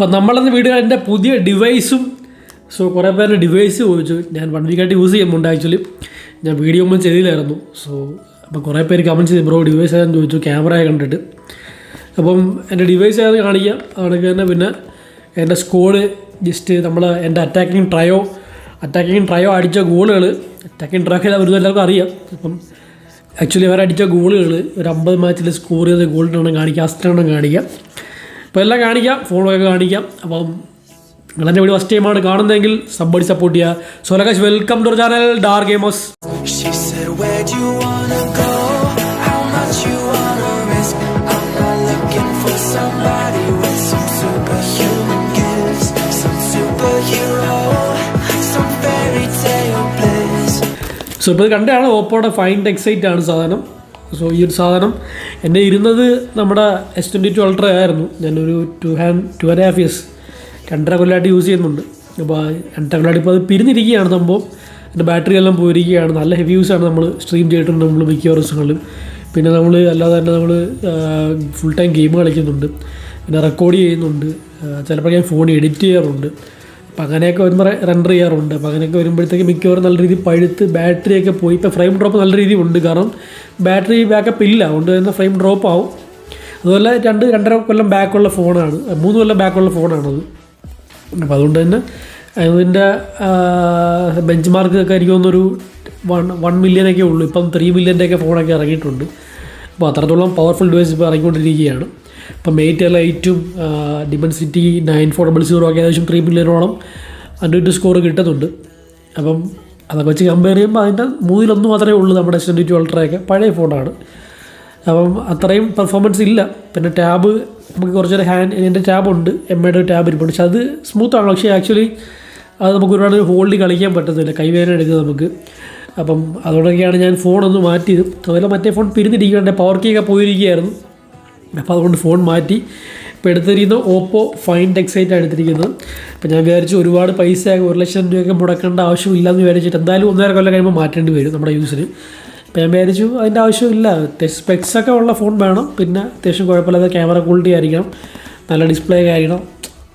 അപ്പം നമ്മളെന്ന് വീഡിയോ എന്റെ പുതിയ ഡിവൈസും സോ കുറേ പേരുടെ ഡിവൈസ് ചോദിച്ചു ഞാൻ വൺ വീക്കായിട്ട് യൂസ് ചെയ്യുന്നുണ്ട് ആക്ച്വലി ഞാൻ വീഡിയോ ഒന്നും ചെയ്തില്ലായിരുന്നു. സോ അപ്പോൾ കുറേ പേര് കമന്റ് ചെയ്തു ബ്രോ ഡിവൈസ് ആയതെന്ന് ചോദിച്ചു ക്യാമറ കണ്ടിട്ട്. അപ്പം എന്റെ ഡിവൈസ് ആയത് കാണിക്കാം. അതൊക്കെ തന്നെ പിന്നെ എന്റെ സ്കോഡ് ജസ്റ്റ് നമ്മൾ എന്റെ അറ്റാക്കിങ് ട്രയോ അറ്റാക്കിങ് ട്രയോ അടിച്ച ഗോളുകൾ അറ്റാക്കിങ് ട്രയോ ഒക്കെ വരുന്നത് എല്ലാവർക്കും അറിയാം. അപ്പം ആക്ച്വലി അവർ അടിച്ച ഗോളുകൾ ഒരു അമ്പത് മാച്ചിൽ സ്കോർ ചെയ്ത ഗോളിനെണ്ണം കാണിക്കുക അസ്റ്റെണ്ണം കാണിക്കാം. അപ്പോൾ എല്ലാം കാണിക്കാം ഫോണൊക്കെ കാണിക്കാം. അപ്പം നിങ്ങൾ എന്റെ വീട് ഫസ്റ്റ് ടൈമാണ് കാണുന്നതെങ്കിൽ സബ്ബടി സപ്പോർട്ട് ചെയ്യുക. സോലകാശ് വെൽക്കം ടു ചാനൽ ഡാർ ഗെയിമേഴ്സ് സോ ഇപ്പോൾ ഇത് കണ്ടതാണ് ഓപ്പോയുടെ ഫൈൻ ടെക്സൈറ്റ് ആണ് സാധനം. സോ ഈ ഒരു സാധനം എന്റെ ഇരുന്നത് നമ്മുടെ എസ് ട്വന്റി ടു അൾട്ര ആയിരുന്നു. ഞാനൊരു two hand two and half years രണ്ടര കൊല്ലമായിട്ട് യൂസ് ചെയ്യുന്നുണ്ട്. അപ്പോൾ രണ്ടര കൊല്ലമായിട്ട് ഇപ്പോൾ അത് പിരിഞ്ഞിരിക്കുകയാണ് സംഭവം. എന്റെ ബാറ്ററി എല്ലാം പോയിരിക്കുകയാണ്. നല്ല ഹെവി യൂസാണ് നമ്മൾ സ്ട്രീം ചെയ്തിട്ടുണ്ട് നമ്മൾ മിക്ക ദിവസങ്ങളിൽ പിന്നെ നമ്മൾ അല്ലാതെ തന്നെ നമ്മൾ ഫുൾ ടൈം ഗെയിം കളിക്കുന്നുണ്ട്. പിന്നെ റെക്കോർഡ് ചെയ്യുന്നുണ്ട്. ചിലപ്പോൾ ഞാൻ ഫോൺ എഡിറ്റ് ചെയ്യാറുണ്ട്. ഒരു വരുമ്പോൾ റെൻഡർ ചെയ്യാറുണ്ട്. പകനൊക്കെ വരുമ്പോഴത്തേക്ക് മിക്കവാറും നല്ല രീതിയിൽ പഴുത്ത് ബാറ്ററിയൊക്കെ പോയി. ഇപ്പോൾ ഫ്രെയിം ഡ്രോപ്പ് നല്ല രീതിയിൽ ഉണ്ട്. കാരണം ബാറ്ററി ബാക്കപ്പ് ഇല്ല. അതുകൊണ്ട് തന്നെ ഫ്രെയിം ഡ്രോപ്പ് ആവും. അതുപോലെ രണ്ട് രണ്ടര കൊല്ലം ബാക്കുള്ള ഫോണാണ് മൂന്ന് കൊല്ലം ബാക്കുള്ള ഫോണാണത് അപ്പോൾ അതുകൊണ്ട് തന്നെ അതിന്റെ ബെഞ്ച് മാർക്ക് ഒക്കെ എനിക്ക് തോന്നുന്നൊരു വൺ വൺ മില്യനൊക്കെ ഉള്ളൂ. ഇപ്പം ത്രീ മില്യന്റെ ഒക്കെ ഫോണൊക്കെ ഇറങ്ങിയിട്ടുണ്ട്. അപ്പോൾ അത്രത്തോളം പവർഫുൾ ഡിവൈസ് ഇപ്പോൾ ഇറങ്ങിക്കൊണ്ടിരിക്കുകയാണ്. ഇപ്പം eight L എയ്റ്റും Dimensity nine four double zero ഒക്കെ ഏകദേശം ത്രീ മില്യനോളം അൻഡ്രോയിഡ് സ്കോർ കിട്ടുന്നുണ്ട്. അപ്പം അതൊക്കെ വെച്ച് കമ്പയർ ചെയ്യുമ്പോൾ അതിന്റെ മൂന്നിലൊന്ന് മാത്രമേ ഉള്ളൂ നമ്മുടെ എസ് ട്വന്റി ടു പഴയ ഫോണാണ് അപ്പം അത്രയും പെർഫോമൻസ് ഇല്ല. പിന്നെ ടാബ് നമുക്ക് കുറച്ചൊരു ഹാൻഡ് എന്റെ ടാബുണ്ട് എം ഐയുടെ ടാബ് ഇരിപ്പുണ്ട്. പക്ഷെ അത് സ്മൂത്താണ് പക്ഷേ ആക്ച്വലി അത് നമുക്ക് ഒരുപാട് ഹോൾഡ് കളിക്കാൻ പറ്റത്തില്ല. കൈവേദന എടുക്കുന്നത് നമുക്ക്. അപ്പം അതുകൊണ്ടൊക്കെയാണ് ഞാൻ ഫോണൊന്ന് മാറ്റിയത് അതുപോലെ മറ്റേ ഫോൺ പിരിഞ്ഞിരിക്കുകയാണ്. പവർ കീയൊക്കെ പോയിരിക്കുകയായിരുന്നു. അപ്പോൾ അതുകൊണ്ട് ഫോൺ മാറ്റി. ഇപ്പോൾ എടുത്തിരിക്കുന്ന ഓപ്പോ ഫൈൻഡ് എക്സൈറ്റ് ആണ് എടുത്തിരിക്കുന്നത്. അപ്പോൾ ഞാൻ വിചാരിച്ചു ഒരുപാട് പൈസ ഒരു ലക്ഷം രൂപയൊക്കെ മുടക്കേണ്ട ആവശ്യമില്ല എന്ന് വിചാരിച്ചിട്ട് എന്തായാലും ഒന്നര കൊല്ലം കഴിയുമ്പോൾ മാറ്റേണ്ടി വരും നമ്മുടെ യൂസിന്. അപ്പോൾ ഞാൻ വിചാരിച്ചു അതിന്റെ ആവശ്യമില്ല. സ്പെക്സ് ഒക്കെ ഉള്ള ഫോൺ വേണം. പിന്നെ അത്യാവശ്യം കുഴപ്പമില്ലാത്ത ക്യാമറ ക്വാളിറ്റി ആയിരിക്കണം. നല്ല ഡിസ്പ്ലേ ആയിരിക്കണം.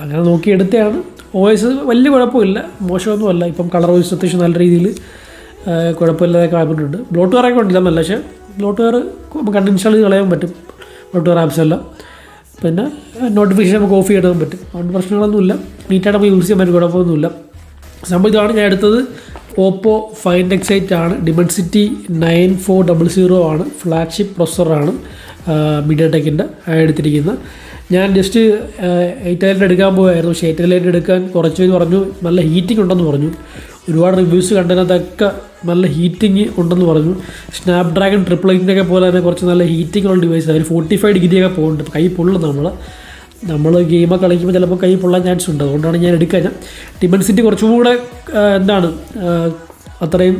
അങ്ങനെ നോക്കി എടുത്തതാണ്. ഒ എസ് വലിയ കുഴപ്പമില്ല. മോശമൊന്നുമല്ല. ഇപ്പം കളർ വോയിസ് അത്യാവശ്യം നല്ല രീതിയിൽ കുഴപ്പമില്ലാതെ കാണപ്പെട്ടിട്ടുണ്ട് ബ്ലോട്ട് വെയറൊക്കെ ഉണ്ടില്ല നല്ല പക്ഷേ ബ്ലോട്ട് വെയർ നമുക്ക് അൺഇൻസ്റ്റാൾ ചെയ്ത് കളയാൻ പറ്റും. ബ്ലോട്ട് വെയർ ആപ്സ് എല്ലാം. പിന്നെ നോട്ടിഫിക്കേഷൻ നമുക്ക് ഓഫ് ചെയ്തിടാൻ പറ്റും. അതുകൊണ്ട് പ്രശ്നങ്ങളൊന്നുമില്ല നീറ്റായിട്ട് നമുക്ക് യൂസ് ചെയ്യാൻ പറ്റും കുഴപ്പമൊന്നുമില്ല. സംഭവം ഇതാണ് ഞാൻ എടുത്തത് ഓപ്പോ ഫൈൻഡ് എക്സൈറ്റ് ആണ്. Dimensity nine four double zero ആണ്. ഫ്ലാഗ്ഷിപ്പ് പ്രൊസറാണ് മീഡിയ ടെക്കിന്റെ എടുത്തിരിക്കുന്നത്. ഞാൻ ജസ്റ്റ് എയ്റ്റ് ലൈറ്റ് എടുക്കാൻ പോയായിരുന്നു പക്ഷേ എയ്റ്റ് ലൈറ്റ് എടുക്കാൻ കുറച്ച് പേര് പറഞ്ഞു. നല്ല ഹീറ്റിംഗ് ഉണ്ടെന്ന് പറഞ്ഞു. ഒരുപാട് റിവ്യൂസ് കണ്ടതിനകത്തൊക്കെ നല്ല ഹീറ്റിംഗ് ഉണ്ടെന്ന് പറഞ്ഞു. സ്നാപ് ഡ്രാഗൺ ട്രിപ്പിൾ ഒക്കെ പോലെ തന്നെ കുറച്ച് നല്ല ഹീറ്റിംഗ് ഉള്ള ഡിവൈസ് അതിന് ഫോർട്ടി ഫൈവ് ഡിഗ്രിയൊക്കെ പോകുന്നുണ്ട് കൈ പൊള്ളും നമ്മൾ നമ്മൾ ഗെയിമൊക്കെ കളിക്കുമ്പോൾ ചിലപ്പോൾ കൈ പൊള്ളാൻ ചാൻസ് ഉണ്ട്. അതുകൊണ്ടാണ് ഞാൻ എടുക്കാൻ ഡിമൻസിറ്റി കുറച്ചും കൂടെ എന്താണ് അത്രയും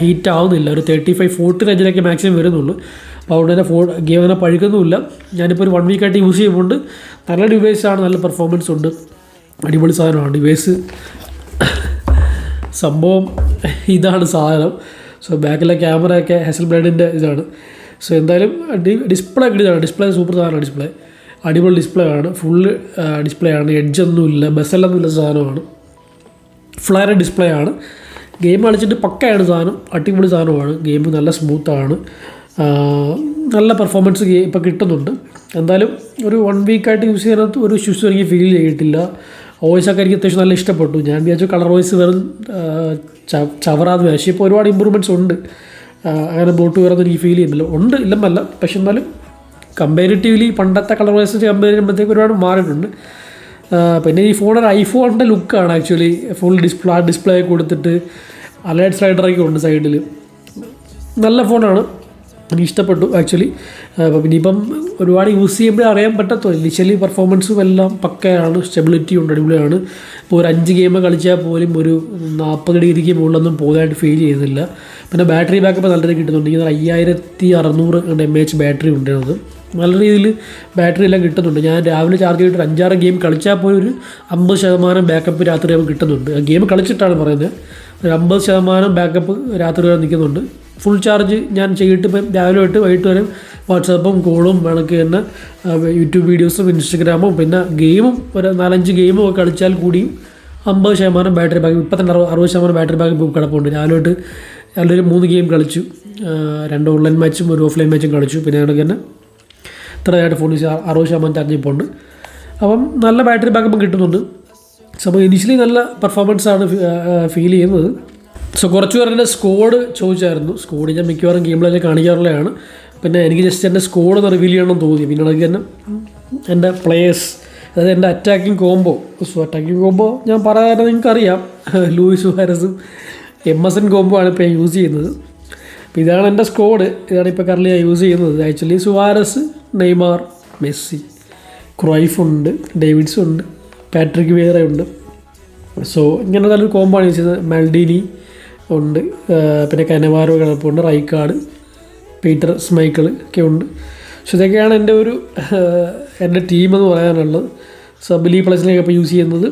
ഹീറ്റ് ആവുന്നില്ല. ഒരു തേർട്ടി ഫൈവ് ഫോർട്ടി റേഞ്ചിലൊക്കെ മാക്സിമം വരുന്നുള്ളൂ. അപ്പോൾ അതുകൊണ്ട് തന്നെ ഫോ ഗെയിം അങ്ങനെ പഴുക്കുന്നുമില്ല. ഞാനിപ്പോൾ ഒരു വൺ വീക്കായിട്ട് യൂസ് ചെയ്യുമ്പോൾ നല്ല ഡിവൈസാണ് നല്ല പെർഫോമൻസ് ഉണ്ട്. അടിപൊളി സാധനമാണ്. ഡിവൈസ് സംഭവം ഇതാണ് സാധനം. സോ ബാക്കിലെ ക്യാമറയൊക്കെ ഹെസൽ ബ്ലേഡിന്റെ ഇതാണ്. സോ എന്തായാലും ഡിസ്പ്ലേ ഇതാണ്. ഡിസ്പ്ലേ സൂപ്പർ സാധനമാണ് ഡിസ്പ്ലേ അടിപൊളി ഡിസ്പ്ലേ ആണ്. ഫുള്ള് ഡിസ്പ്ലേ ആണ്. എഡ്ജൊന്നുമില്ല ബസ്സെല്ലൊന്നുമില്ല സാധനമാണ്. ഫ്ലയർ ഡിസ്പ്ലേ ആണ്. ഗെയിം കളിച്ചിട്ട് പക്കയാണ് സാധനം. അടിപൊളി സാധനമാണ്. ഗെയിം നല്ല സ്മൂത്താണ് നല്ല പെർഫോമൻസ് ഇപ്പോൾ കിട്ടുന്നുണ്ട്. എന്തായാലും ഒരു വൺ വീക്കായിട്ട് യൂസ് ചെയ്യാനകത്ത് ഒരു ഇഷ്യൂസ് എനിക്ക് ഫീൽ ചെയ്തിട്ടില്ല. വോയിസ് ഒക്കെ എനിക്ക് അത്യാവശ്യം നല്ല ഇഷ്ടപ്പെട്ടു. ഞാൻ വിചാരിച്ചു കളർ വോയിസ് വെറും ചവറാന്ന് പക്ഷേ ഇപ്പോൾ ഒരുപാട് ഇമ്പ്രൂവ്മെന്റ്സ് ഉണ്ട്. അങ്ങനെ ബോട്ട് വേറൊന്നും എനിക്ക് ഫീൽ ചെയ്യുന്നില്ല ഉണ്ട് ഇല്ലെന്നല്ല. പക്ഷെ എന്നാലും കമ്പാരിറ്റീവ്ലി പണ്ടത്തെ കളർ വോയിസ് കമ്പയർ ചെയ്യുമ്പോഴത്തേക്ക് ഒരുപാട് മാറിയിട്ടുണ്ട്. പിന്നെ ഈ ഫോൺ ഒരു ഐഫോണിന്റെ ലുക്കാണ് ആക്ച്വലി ഫുൾ ഡിസ്പ്ലേ ഡിസ്പ്ലേ കൊടുത്തിട്ട് അലേർട്ട് സ്ലൈഡറൊക്കെ ഉണ്ട് സൈഡിൽ നല്ല ഫോണാണ് എനിക്ക് ഇഷ്ടപ്പെട്ടു ആക്ച്വലി അപ്പം ഇനിയിപ്പം ഒരുപാട് യൂസ് ചെയ്യുമ്പോഴേ അറിയാൻ പറ്റത്തുള്ളൂ. ഇനിഷ്യലി പെർഫോമൻസും എല്ലാം പക്കയാണ് സ്റ്റെബിലിറ്റി ഉണ്ട് അടിപൊളിയാണ്. ഇപ്പോൾ ഒരു അഞ്ച് ഗെയിം കളിച്ചാൽ പോലും ഒരു നാൽപ്പത് ഡിഗ്രിക്ക് മുകളിലൊന്നും പോകുന്നതായിട്ട് ഫീൽ ചെയ്യുന്നില്ല. പിന്നെ ബാറ്ററി ബാക്കപ്പ് നല്ല രീതിയിൽ കിട്ടുന്നുണ്ട്. ഇങ്ങനെ അയ്യായിരത്തി അറുന്നൂറ് എം എച്ച് ബാറ്ററി ഉണ്ടായിരുന്നത് നല്ല രീതിയിൽ ബാറ്ററി എല്ലാം കിട്ടുന്നുണ്ട്. ഞാൻ രാവിലെ ചാർജ് ചെയ്തിട്ട് അഞ്ചാറ് ഗെയിം കളിച്ചാൽ പോലും ഒരു അമ്പത് ശതമാനം ബാക്കപ്പ് രാത്രി ആകുമ്പോൾ കിട്ടുന്നുണ്ട്. ഗെയിം കളിച്ചിട്ടാണ് പറയുന്നത്. ഒരു അമ്പത് ശതമാനം ബാക്കപ്പ് രാത്രി വരെ നിൽക്കുന്നുണ്ട്. ഫുൾ ചാർജ് ഞാൻ ചെയ്തിട്ട് ഇപ്പം രാവിലെ തൊട്ട് വൈകിട്ട് വരെ വാട്സാപ്പും കോളും വേണമെങ്കിൽ തന്നെ യൂട്യൂബ് വീഡിയോസും ഇൻസ്റ്റഗ്രാമും പിന്നെ ഗെയിമും ഒരു നാലഞ്ച് ഗെയിമും ഒക്കെ കളിച്ചാൽ കൂടിയും അമ്പത് ശതമാനം ബാറ്ററി ബാക്കി ഇപ്പത്തന്നെ അറുപത് ശതമാനം ബാറ്ററി ബാക്കി ഇപ്പോൾ കിടപ്പുണ്ട്. രാവിലെ തൊട്ട് രാവിലെ ഒരു മൂന്ന് ഗെയിം കളിച്ചു. രണ്ട് ഓൺലൈൻ മാച്ചും ഒരു ഓഫ്ലൈൻ മാച്ചും കളിച്ചു. പിന്നെ കണക്ക് തന്നെ ഇത്രയായിട്ട് ഫോൺ അറുപത് ശതമാനം ചാർജ് ഇപ്പോൾ ഉണ്ട്. അപ്പം നല്ല ബാറ്ററി ബാക്കപ്പ് കിട്ടുന്നുണ്ട്. അപ്പോൾ ഇനിഷ്യലി നല്ല പെർഫോമൻസ് ആണ് ഫീൽ ചെയ്യുന്നത്. സോ കുറച്ച് എന്റെ സ്കോഡ് ചോദിച്ചായിരുന്നു. സ്കോഡ് ഞാൻ മിക്കവാറും ഗെയിമിലൊക്കെ കാണിക്കാറുള്ളതാണ് പിന്നെ എനിക്ക് ജസ്റ്റ് എന്റെ സ്കോഡ് ഒന്ന് റിവീൽ ചെയ്യണമെന്ന് തോന്നി. പിന്നെ എനിക്ക് തന്നെ എന്റെ പ്ലേയേഴ്സ് അതായത് എന്റെ attacking combo so attacking combo ഞാൻ പറയാതെ നിങ്ങൾക്കറിയാം. ലൂയിസ് വാരസും എം എസ് എൻ കോംബോ ആണ് ഇപ്പോൾ യൂസ് ചെയ്യുന്നത്. അപ്പോൾ ഇതാണ് എന്റെ സ്കോഡ് ഇതാണ് ഇപ്പോൾ കറലി ഞാൻ യൂസ് ചെയ്യുന്നത്. Actually Suarez Neymar Messi Cruyff ഉണ്ട് ഡേവിഡ്സ് ഉണ്ട് പാട്രിക് വേറെ ഉണ്ട് സോ ഇങ്ങനെ നല്ലൊരു കോമ്പാണ് യൂസ് ചെയ്യുന്നത്. മൽഡിനി ഉണ്ട്. പിന്നെ കനവാരോ കിടപ്പുണ്ട്. റൈക്കാട് പീറ്റർ സ്മൈക്കിൾ ഒക്കെ ഉണ്ട്. പക്ഷെ ഇതൊക്കെയാണ് എന്റെ ഒരു എന്റെ ടീം എന്ന് പറയാനുള്ളത്. ലീ പ്ലസിലേക്ക് ഇപ്പോൾ യൂസ് ചെയ്യുന്നത്.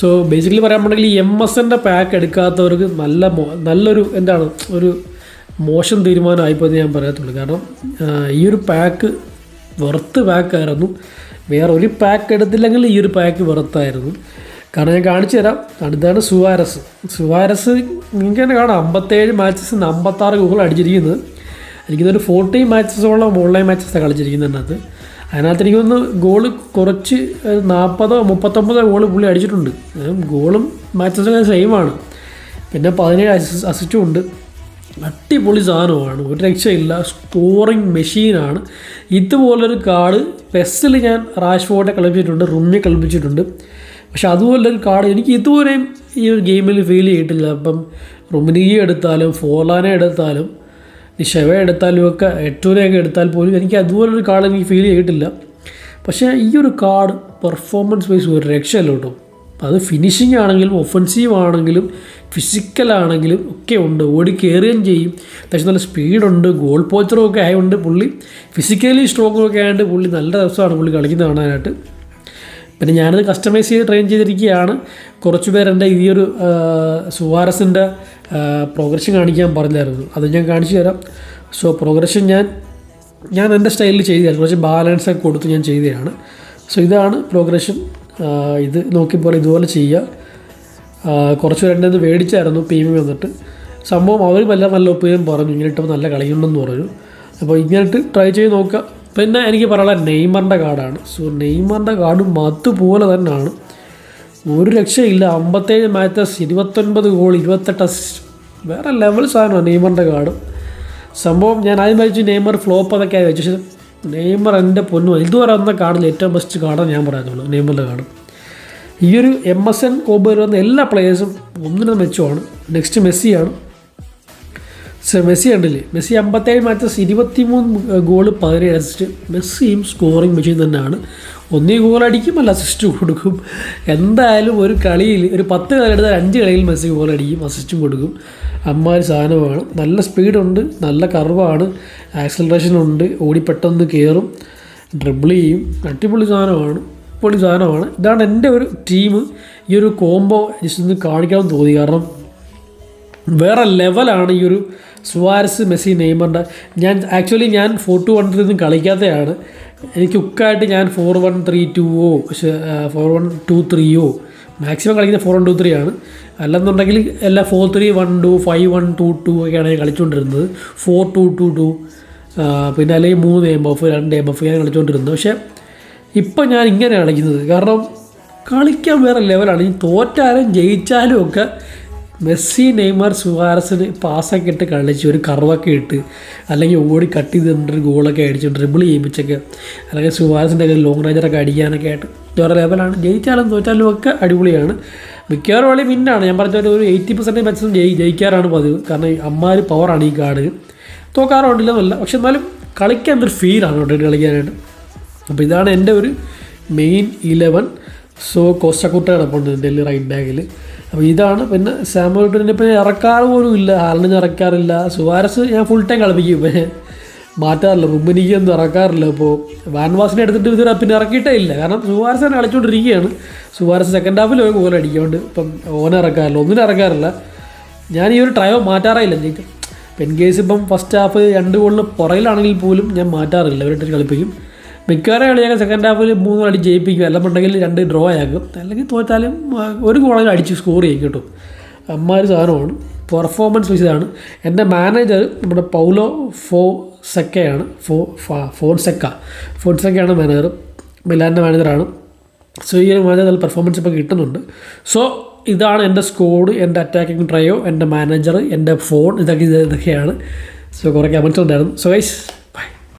സോ ബേസിക്കലി പറയാൻ ഈ എം എസ് എന്റെ പാക്ക് എടുക്കാത്തവർക്ക് നല്ല മോ നല്ലൊരു എന്താണ് ഒരു മോശം തീരുമാനമായിപ്പോൾ ഞാൻ പറയത്തുള്ളൂ. കാരണം ഈ ഒരു പാക്ക് വെറുത്ത് പാക്കായിരുന്നു വേറെ ഒരു പാക്ക് എടുത്തില്ലെങ്കിൽ ഈ ഒരു പാക്ക് വെറുത്തായിരുന്നു കാരണം ഞാൻ കാണിച്ചു തരാം. അടുത്താണ് സുവാരസ്. സുവാരസ് നിങ്ങൾക്ക് തന്നെ കാണാം. അമ്പത്തേഴ് മാച്ചസ് അമ്പത്താറ് ഗോൾ അടിച്ചിരിക്കുന്നത്. എനിക്കിതൊരു ഫോർട്ടി മാച്ചസോളം ഓൺലൈൻ മാച്ചസ് കളിച്ചിരിക്കുന്നത് അതിനകത്ത്. അതിനകത്ത് എനിക്കൊന്ന് ഗോൾ കുറച്ച് നാൽപ്പതോ മുപ്പത്തൊമ്പതോ ഗോൾ പുള്ളി അടിച്ചിട്ടുണ്ട്. ഗോളും മാച്ചസൊക്കെ സെയിമാണ് പിന്നെ പതിനേഴ് അസിസ്റ്റും ഉണ്ട്. അടിപൊളി സാധനമാണ്. ഒരു രക്ഷയില്ല. സ്കോറിങ് മെഷീനാണ് ഇതുപോലൊരു കാർഡ് പെസ്സിൽ ഞാൻ റാഷ്ഫോർഡെ കളിപ്പിച്ചിട്ടുണ്ട്. റുമ്മിയെ കളിപ്പിച്ചിട്ടുണ്ട്. പക്ഷെ അതുപോലെ ഒരു കാർഡ് എനിക്ക് ഇതുവരെയും ഈ ഒരു ഗെയിമിൽ ഫീൽ ചെയ്തിട്ടില്ല. അപ്പം റുമിനിയെ എടുത്താലും ഫോർലാനെ എടുത്താലും നിഷവ എടുത്താലും ഒക്കെ എട്ടൂരെയൊക്കെ എടുത്താൽ പോലും എനിക്ക് അതുപോലൊരു കാർഡ് എനിക്ക് ഫീൽ ചെയ്തിട്ടില്ല. പക്ഷേ ഈ ഒരു കാർഡ് പെർഫോമൻസ് വൈസ് ഒരു രക്ഷയല്ല കേട്ടോ. അത് ഫിനിഷിംഗ് ആണെങ്കിലും ഒഫൻസീവ് ആണെങ്കിലും ഫിസിക്കലാണെങ്കിലും ഒക്കെ ഉണ്ട്. ഓടി കയറുകയും ചെയ്യും. പക്ഷേ നല്ല സ്പീഡുണ്ട് ഗോൾ പോച്ചറും ഒക്കെ ആയതുകൊണ്ട് പുള്ളി ഫിസിക്കലി സ്ട്രോങ്ങും ഒക്കെ ആയതുകൊണ്ട് പുള്ളി നല്ല രസമാണ് പുള്ളി കളിക്കുന്നത് കാണാനായിട്ട്. പിന്നെ ഞാനത് കസ്റ്റമൈസ് ചെയ്ത് ട്രെയിൻ ചെയ്തിരിക്കുകയാണ്. കുറച്ച് പേർ എന്റെ ഈ ഒരു സുവാരസിന്റെ പ്രോഗ്രഷൻ കാണിക്കാൻ പറഞ്ഞായിരുന്നു അത് ഞാൻ കാണിച്ചു തരാം. സോ പ്രോഗ്രഷൻ ഞാൻ ഞാൻ എന്റെ സ്റ്റൈലിൽ ചെയ്തതാണ്. കുറച്ച് ബാലൻസ് ഒക്കെ കൊടുത്ത് ഞാൻ ചെയ്തതാണ്. സോ ഇതാണ് പ്രോഗ്രഷൻ ഇത് നോക്കിയപ്പോൾ ഇതുപോലെ ചെയ്യുക. കുറച്ച് പേരെന്റെ എന്റെ മേടിച്ചായിരുന്നു പ്രീമിയം വന്നിട്ട്. സംഭവം അവർ വല്ല നല്ല ഒപ്പീനിയൻ പറഞ്ഞു. ഇങ്ങനെ ഇട്ടപ്പോൾ നല്ല കളിയുണ്ടെന്ന് പറഞ്ഞു. അപ്പോൾ ഇങ്ങനെ ട്രൈ ചെയ്ത് നോക്കുക. പിന്നെ എനിക്ക് പറയാനുള്ള നെയ്മറിന്റെ കാർഡാണ്. സോ നെയ്മറിന്റെ കാർഡും അതുപോലെ തന്നെയാണ്. ഒരു രക്ഷയില്ല അമ്പത്തേഴ് മാച്ചസ് ഇരുപത്തൊൻപത് ഗോൾ ഇരുപത്തെട്ട് അസിസ്റ്റ് വേറെ ലെവൽ സാധനമാണ് നെയ്മറിന്റെ കാർഡ്. സംഭവം ഞാൻ ആദ്യം വായിച്ചു നെയ്മർ ഫ്ലോപ്പ് അതൊക്കെ ആയി പക്ഷേ നെയ്മർ എന്റെ പൊന്നു. ഇതുവരെ വന്ന കാർഡിൽ ഏറ്റവും ബെസ്റ്റ് കാർഡാണ് ഞാൻ പറയുന്നുള്ളൂ നെയ്മറിന്റെ കാർഡ്. ഈ ഒരു എം എസ് എൻ കോമ്പ് വരുന്ന എല്ലാ പ്ലേയേഴ്സും ഒന്നിനും മെച്ചമാണ്. നെക്സ്റ്റ് മെസ്സിയാണ്. മെസ്സി കണ്ടില്ലേ? മെസ്സി അമ്പത്തേഴ് മാച്ചസ് ഇരുപത്തി മൂന്ന് ഗോൾ പതിനേഴ് അസിസ്റ്റ് മെസ്സിയും സ്കോറിംഗ് മെഷീൻ തന്നെയാണ്. ഒന്നീ ഗോൾ അടിക്കും അല്ല അസിസ്റ്റ് കൊടുക്കും. എന്തായാലും ഒരു കളിയിൽ ഒരു പത്ത് കളി എടുത്താൽ അഞ്ച് കളിയിൽ മെസ്സി ഗോൾ അടിക്കും അസിസ്റ്റും കൊടുക്കും. അമ്മാര് സാധനമാണ്. നല്ല സ്പീഡുണ്ട് നല്ല കർവാണ് ആക്സലറേഷൻ ഉണ്ട് ഓടി പെട്ടെന്ന് കയറും ഡ്രിബിൾ ചെയ്യും. അടിപൊളി സാധനമാണ് പൊളി സാധനമാണ്. ഇതാണ് എന്റെ ഒരു ടീം ഈ ഒരു കോംബോ ജസ്റ്റ് ഒന്ന് കാണിക്കാൻ തോന്നി. കാരണം വേറെ ലെവലാണ് ഈ ഒരു സുവാരസ് മെസ്സി നെയ്മറിന്റെ ഞാൻ ആക്ച്വലി ഞാൻ ഫോർ ടു വൺ ത്രീ കളിക്കാത്തതാണ് എനിക്ക് ഉക്കായിട്ട് ഞാൻ ഫോർ വൺ ത്രീ ടുവോ ഫോർ വൺ ടു ത്രീയോ മാക്സിമം കളിക്കുന്നത് ഫോർ വൺ ടു ത്രീ ആണ്. അല്ലെന്നുണ്ടെങ്കിൽ എല്ലാ four three one two five one two two ഒക്കെയാണ് ഞാൻ കളിച്ചുകൊണ്ടിരുന്നത്. ഫോർ ടു ടു ടു പിന്നെ അല്ലെങ്കിൽ മൂന്ന് എം എഫ് രണ്ട് എം എഫ് ഞാൻ കളിച്ചുകൊണ്ടിരുന്നത്. പക്ഷേ ഇപ്പം ഞാൻ ഇങ്ങനെ കളിക്കുന്നത്. കാരണം കളിക്കാൻ വേറെ ലെവലാണ് ഈ തോറ്റാലും ജയിച്ചാലും ഒക്കെ മെസ്സി നെയ്മർ സുഹാരസിന് പാസ്സൊക്കെ ഇട്ട് കളിച്ച് ഒരു കർവൊക്കെ ഇട്ട് അല്ലെങ്കിൽ ഓടി കട്ട് ചെയ്ത് ഒരു ഗോളൊക്കെ അടിച്ച് ഡ്രിബിൾ ചെയ്യിപ്പിച്ചൊക്കെ അല്ലെങ്കിൽ സുഹാരസിന്റെ ഒക്കെ ലോങ് റേഞ്ചറൊക്കെ അടിക്കാനൊക്കെ ആയിട്ട് വേറെ ലെവലാണ് ജയിച്ചാലും തോറ്റാലും ഒക്കെ അടിപൊളിയാണ്. മിക്കവാറും കളി പിന്നാണ് ഞാൻ പറഞ്ഞ ഒരു എയ്റ്റി പെർസെന്റേജ് മാക്സിമം ജയി ജയിക്കാറാണ് പതിവ്. കാരണം അമ്മാർ പവറാണ് ഈ കാർഡ്. തോക്കാറുണ്ടില്ലെന്നല്ല പക്ഷെ എന്നാലും കളിക്കാൻ ഒരു ഫീലാണ് കേട്ടോ കളിക്കാനായിട്ട്. അപ്പോൾ ഇതാണ് എന്റെ ഒരു മെയിൻ ഇലവൻ സോ കോസ്റ്റക്കുട്ട കിടപ്പുണ്ട് ഡൽഹി റൈറ്റ് ബാഗിൽ അപ്പോൾ ഇതാണ് പിന്നെ സാമുട്ടിനെ പിന്നെ ഇറക്കാറ് പോലും ഇല്ല. ഹാലിന് ഇറക്കാറില്ല. സുവാരസ് ഞാൻ ഫുൾ ടൈം കളിപ്പിക്കും. പിന്നെ മാറ്റാറില്ല. റുമ്പിനിക്ക് ഒന്നും ഇറക്കാറില്ല ഇപ്പോൾ വാൻവാസിനെ എടുത്തിട്ട് ഇത് പിന്നെ ഇറക്കിയിട്ടേ ഇല്ല. കാരണം സുവാരസ് തന്നെ കളിച്ചുകൊണ്ടിരിക്കുകയാണ് സുവാരസ് സെക്കൻഡ് ഹാഫിൽ ഒരു ഗോൾ അടിക്കുന്നുണ്ട് ഇപ്പം ഓനെ ഇറക്കാറില്ല. ഒന്നിനും ഇറക്കാറില്ല. ഞാൻ ഈ ഒരു ട്രയോ മാറ്റാറേ ഇല്ല ഇപ്പം ഇൻ കേസ് ഇപ്പം ഫസ്റ്റ് ഹാഫ് രണ്ട് ഗോളിന് പുറകിലാണെങ്കിൽ പോലും ഞാൻ മാറ്റാറില്ല. ഇവരുടെ കളിപ്പിക്കും. മിക്കവാറും കളിയൊക്കെ സെക്കൻഡ് ഹാഫിൽ മൂന്ന് കളി ജയിപ്പിക്കും. അല്ലെന്നുണ്ടെങ്കിൽ രണ്ട് ഡ്രോ ആക്കും അല്ലെങ്കിൽ തോറ്റാലും ഒരു ഗോളെങ്കിലും അടിച്ച് സ്കോർ ചെയ്യും കേട്ടോ. അമ്മാതിരി സാധനമാണ്. പെർഫോമൻസ് വെച്ചതാണ്. എന്റെ മാനേജർ നമ്മുടെ പൗലോ ഫോ സെക്കയാണ്. ഫോ ഫോൺ സെക്ക ഫോൺ സെക്കയാണ് മാനേജർ മിലാന്റെ മാനേജറാണ് സോ ഈ ഒരു മാനേജർ നല്ല പെർഫോമൻസ് ഇപ്പോൾ കിട്ടുന്നുണ്ട്. സോ ഇതാണ് എന്റെ സ്കോഡ് എന്റെ അറ്റാക്കിംഗ് ട്രയോ എന്റെ മാനേജർ എന്റെ ഫോൺ ഇതൊക്കെ ഇതൊക്കെയാണ്. സോ കുറേ കമൻസ് ഉണ്ടായിരുന്നു. So guys